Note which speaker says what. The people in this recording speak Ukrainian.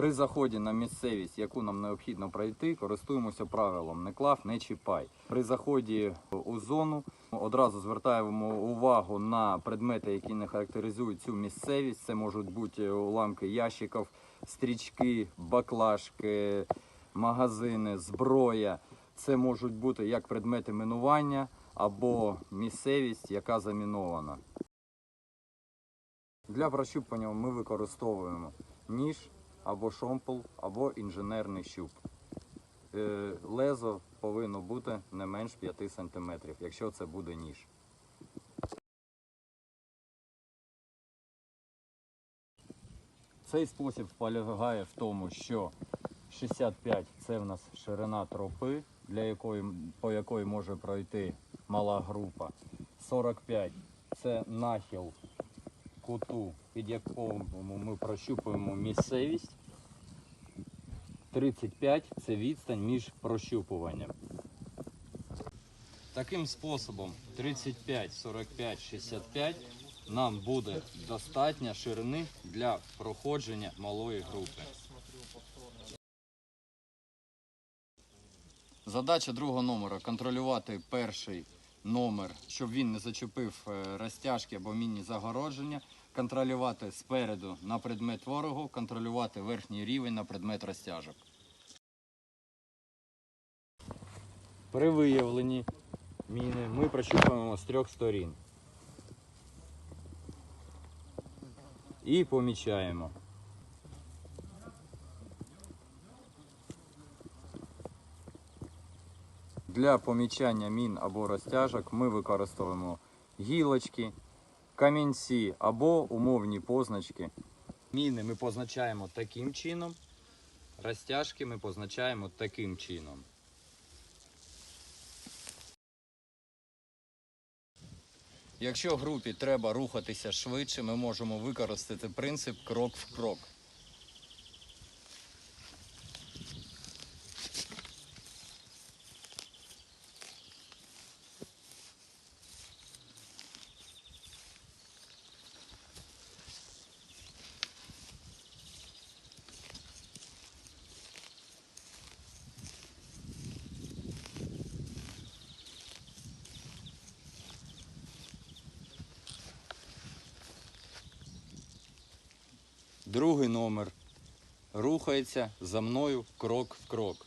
Speaker 1: При заході на місцевість, яку нам необхідно пройти, користуємося правилом не клав, не чіпай. При заході у зону одразу звертаємо увагу на предмети, які не характеризують цю місцевість. Це можуть бути уламки ящиків, стрічки, баклажки, магазини, зброя. Це можуть бути як предмети минування або місцевість, яка замінована. Для прощупування ми використовуємо ніж або шомпол, або інженерний щуп. Е, Лезо повинно бути не менш 5 см, якщо це буде ніж. Цей спосіб полягає в тому, що 65 це в нас ширина тропи, для якої, по якої може пройти мала група. 45 це нахил куту, під якому ми прощупуємо місцевість. 35 це відстань між прощупуванням. Таким способом 35, 45, 65 нам буде достатньо ширини для проходження малої групи. Задача другого номера контролювати перший номер, щоб він не зачепив е, розтяжки або мінні загородження, контролювати спереду на предмет ворогу, контролювати верхній рівень на предмет розтяжок. При виявленні міни ми прощупуємо з трьох сторін. І помічаємо. Для помічання мін або розтяжок ми використовуємо гілочки, камінці або умовні позначки. Міни ми позначаємо таким чином, розтяжки ми позначаємо таким чином. Якщо групі треба рухатися швидше, ми можемо використати принцип крок в крок. Другий номер рухається за мною крок в крок.